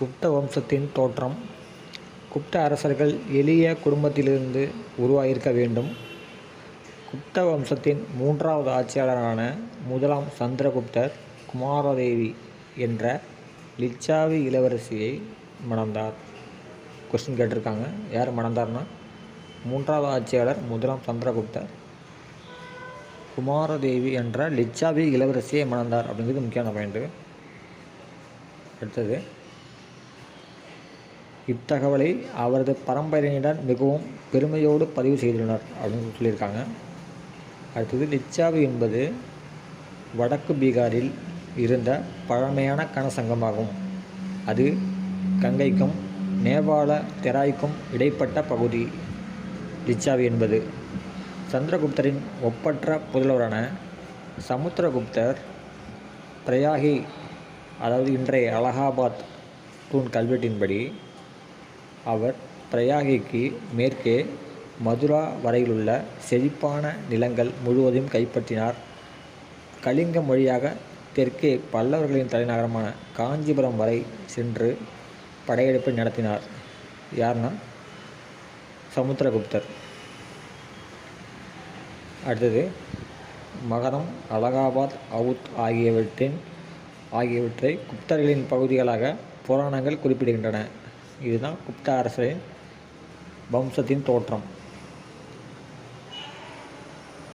குப்த வம்சத்தின் தோற்றம். குப்த அரசர்கள் எளிய குடும்பத்திலிருந்து உருவாகியிருக்க வேண்டும். குப்த வம்சத்தின் மூன்றாவது ஆட்சியாளரான முதலாம் சந்திரகுப்தர் குமாரதேவி என்ற லிச்சாவி இளவரசியை மணந்தார். கொஸ்டின் கேட்டிருக்காங்க. யார் மணந்தார்னா? மூன்றாவது ஆட்சியாளர் முதலாம் சந்திரகுப்தர் குமாரதேவி என்ற லிச்சாவி இளவரசியை மணந்தார். அப்படிங்கிறது முக்கியமான பாயிண்ட்டு அடுத்தது இத்தகவலை அவரது பரம்பரையினர் மிகவும் பெருமையோடு பதிவு செய்துள்ளனர் அப்படின்னு சொல்லியிருக்காங்க. அடுத்தது லிச்சாவி என்பது வடக்கு பீகாரில் இருந்த பழமையான கனசங்கமாகும் அது கங்கைக்கும் நேபாள தெராய்க்கும் இடைப்பட்ட பகுதி. லிச்சாவி என்பது சந்திரகுப்தரின் ஒப்பற்ற புதல்வரான சமுத்திரகுப்தர் பிரயாகி அதாவது இன்றைய அலகாபாத் தூண் கல்வெட்டின்படி அவர் பிரயாகிக்கு மேற்கே மதுரா வரையிலுள்ள செழிப்பான நிலங்கள் முழுவதையும் கைப்பற்றினார். கலிங்க மொழியாக தெற்கே பல்லவர்களின் தலைநகரமான காஞ்சிபுரம் வரை சென்று படையெடுப்பை நடத்தினார். யார்னா? சமுத்திரகுப்தர். அடுத்தது மகதம் அலகாபாத் அவுத் ஆகியவற்றின் ஆகியவற்றை குப்தர்களின் பகுதிகளாக புராணங்கள் குறிப்பிடுகின்றன. இதுதான் குப்த அரசரின் வம்சத்தின் தோற்றம்.